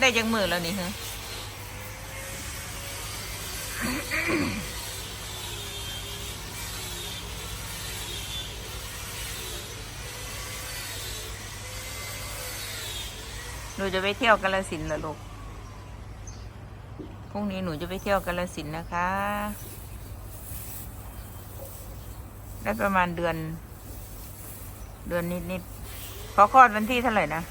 ได้จังมือแล้วนี่ฮะหนูจะไปเที่ยวกาลสินเหรอลูก พรุ่งนี้หนูจะไปเที่ยวกาลสินนะคะ ได้ประมาณเดือน เดือนนิดๆพอคลอดวันที่เท่าไหร่นะ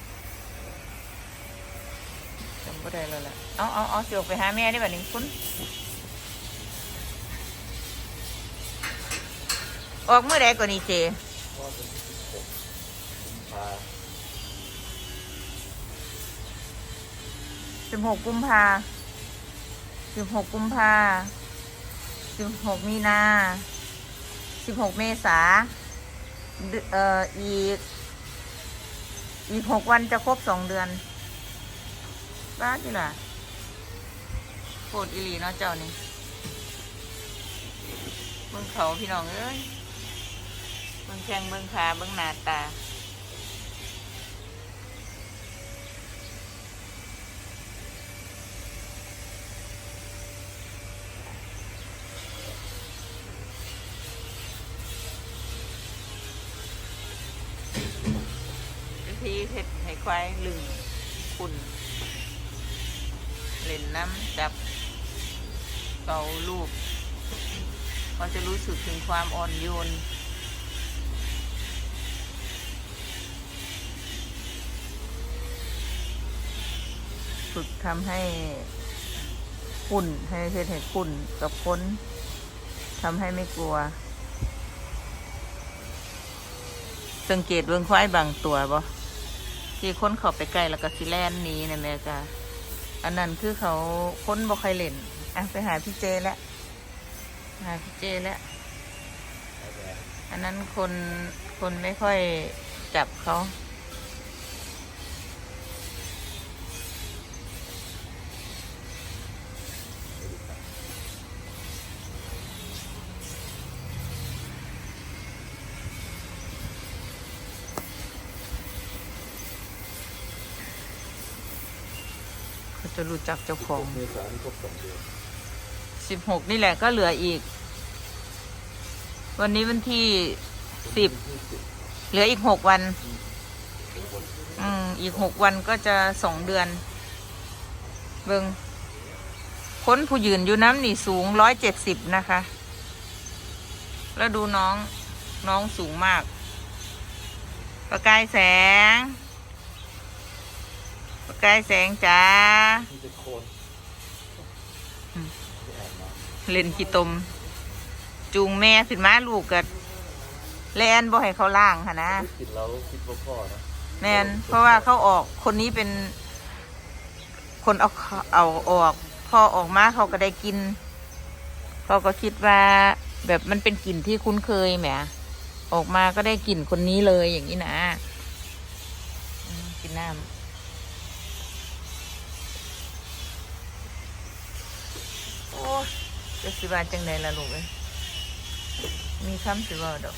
จำก็ได้แล้วแหละเอาเอาเอาสิออกไปหาแม่ได้แบบนี้คุณออกเมื่อใดก่อนนี่เจว่าเป็นที่สิบหกกุมภาสิบหกกุมภาสิบหกกุมภาสิบหกมีนาสิบหกเมษาเอ่ออีก อีกหกวันจะครบสองเดือน บ้าจิล่ะโคตรอีหลีเนาะเจ้านี่เบิ่งเขาพี่น้องเอ้ยเบิ่งแข้งเบิ่งขาเบิ่งหน้าตาวิธีเห็ดให้ควายลึงคุณ เล่นน้ำจับเกาลูกก็จะรู้สึกถึงความอ่อนโยนฝึกทำให้คุณนให้เห็ดให้คุณนกับคนทำให้ไม่กลัว สังเกตเบื้องควายบางตัวบ่ที่คนเขาไปใกล้แล้วก็สิแลนนี้นะแม่จ้า อันนั้นคือเขาคนบ่ใครเล่น อะไปหาพี่เจแล้วหาพี่เจแล้วอันนั้นคนคนไม่ค่อยจับเขา ขาจะรู้จักเจ้าของ เมษาที่ครบสองเดือนสิบหกนี่แหละก็เหลืออีก วันนี้วันที่สิบที่สิบเหลืออีกหกวัน คนอืม อีกหกวันก็จะสองเดือน เบิงค้นผู้ยืนอยู่น้ำนี่สูงร้อยเจ็ดสิบนะคะ แล้วดูน้องน้องสูงมาก ประกายแสง กายแสงจ้าที่เป็นโคนอืมที่แอบมาเล่นขี้ตม จูงแม่ขึ้นมาลูกกับแลนบ่ให้เขาล่างค่ะนะไม่กินแล้วคิดว่าพ่อนะแมนเพราะว่าเขาออกคนนี้เป็น คนเอาเขาเอาออก พอออกมาเขาก็ได้กินเขาก็คิดว่าแบบมันเป็นกลิ่นที่คุ้นเคยแหมออกมาก็ได้กลิ่นคนนี้เลยอย่างนี้นะอืมกินน้ำ โอ้จะสิบาจังไดล่ะลูกเอ้ยมีคำสิบาดอก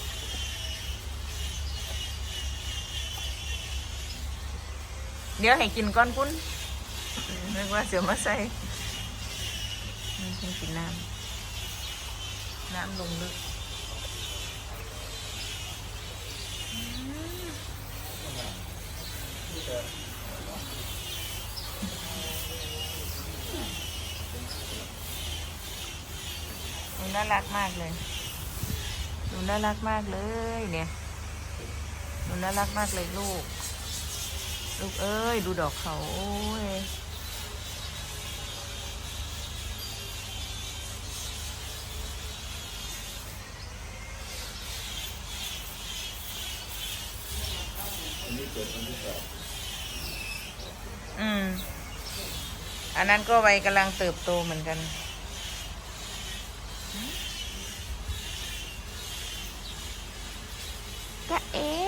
เดี๋ยวให้กินก้อนปุ้นนึกว่าเสียมาใส่นี่เพิ่งกินน้ำ น้ำลงลึกดู น่ารักมากเลยดูน่ารักมากเลยเนี่ยดูน่ารักมากเลยลูก ลูกเอ้ย ดูดอกเขาโอ้ยอืม อันนั้นก็วัยกำลังเติบโตเหมือนกัน กะเอ๋